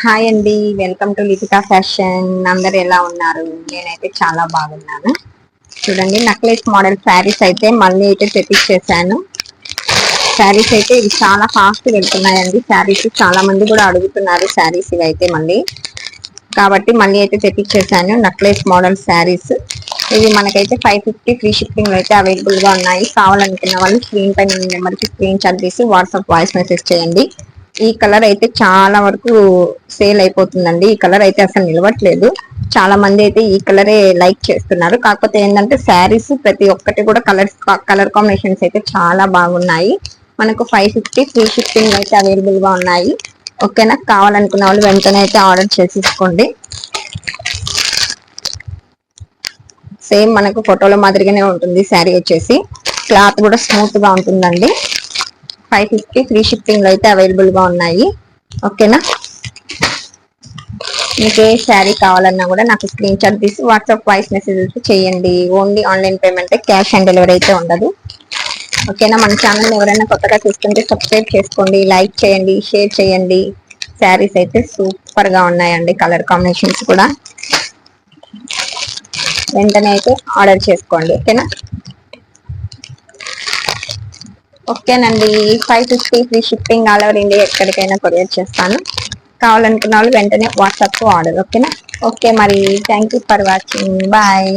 Hi అండి. Welcome to Lipika fashion. అందరు ఎలా ఉన్నారు? నేనైతే చాలా బాగున్నాను. చూడండి నక్లెస్ మోడల్ శారీస్ అయితే మళ్ళీ అయితే తెప్పించేసాను శారీస్ అయితే ఇవి చాలా ఫాస్ట్ వెళ్తున్నాయండి. శారీస్ చాలా మంది కూడా అడుగుతున్నారు శారీస్ ఇవి అయితే మళ్ళీ. కాబట్టి మళ్ళీ అయితే తెప్పించేసాను నక్లెస్ మోడల్ శారీస్. ఇవి మనకైతే ఫైవ్ ఫిఫ్టీ ఫ్రీ షిప్పింగ్ అయితే అవైలబుల్గా ఉన్నాయి. కావాలనుకున్న వాళ్ళు స్క్రీన్ పైన నెంబర్కి స్క్రీన్ షాట్ తీసి వాట్సాప్ వాయిస్ మెసేజ్ చేయండి. ఈ కలర్ అయితే చాలా వరకు సేల్ అయిపోతుందండి. ఈ కలర్ అయితే అసలు నిలవట్లేదు. చాలా మంది అయితే ఈ కలరే లైక్ చేస్తున్నారు. కాకపోతే ఏంటంటే శారీస్ ప్రతి ఒక్కటి కూడా కలర్స్ కలర్ కాంబినేషన్స్ అయితే చాలా బాగున్నాయి. మనకు ఫైవ్ ఫిఫ్టీ త్రీ ఫిఫ్టీన్ అయితే అవైలబుల్గా ఉన్నాయి. ఓకేనా? కావాలనుకున్న వాళ్ళు వెంటనే అయితే ఆర్డర్ చేసేసుకోండి. సేమ్ మనకు ఫోటోలో మాదిరిగానే ఉంటుంది శారీ వచ్చేసి. క్లాత్ కూడా స్మూత్గా ఉంటుందండి. ఫైవ్ ఫిఫ్టీ ఫ్రీ షిప్పింగ్లో అయితే అవైలబుల్గా ఉన్నాయి. ఓకేనా? మీకు ఏ శారీ కావాలన్నా కూడా నాకు స్క్రీన్ షాట్ తీసి వాట్సాప్ వాయిస్ మెసేజ్ చేయండి. Only online payment cash on delivery అయితే ఉండదు. ఓకేనా? మన ఛానల్ ఎవరైనా కొత్తగా చూస్తుంటే సబ్స్క్రైబ్ చేసుకోండి లైక్ చేయండి షేర్ చేయండి. శారీస్ అయితే సూపర్గా ఉన్నాయండి కలర్ కాంబినేషన్స్ కూడా. వెంటనే అయితే ఆర్డర్ చేసుకోండి. ఓకేనా? ఓకేనండి. Five fifty free shipping all over India ఎక్కడికైనా కొరియర్ చేస్తాను. కావాలనుకున్న వాళ్ళు వెంటనే వాట్సాప్ ఆర్డర్ ఓకేనా? ఓకే మరి. Thank you for watching bye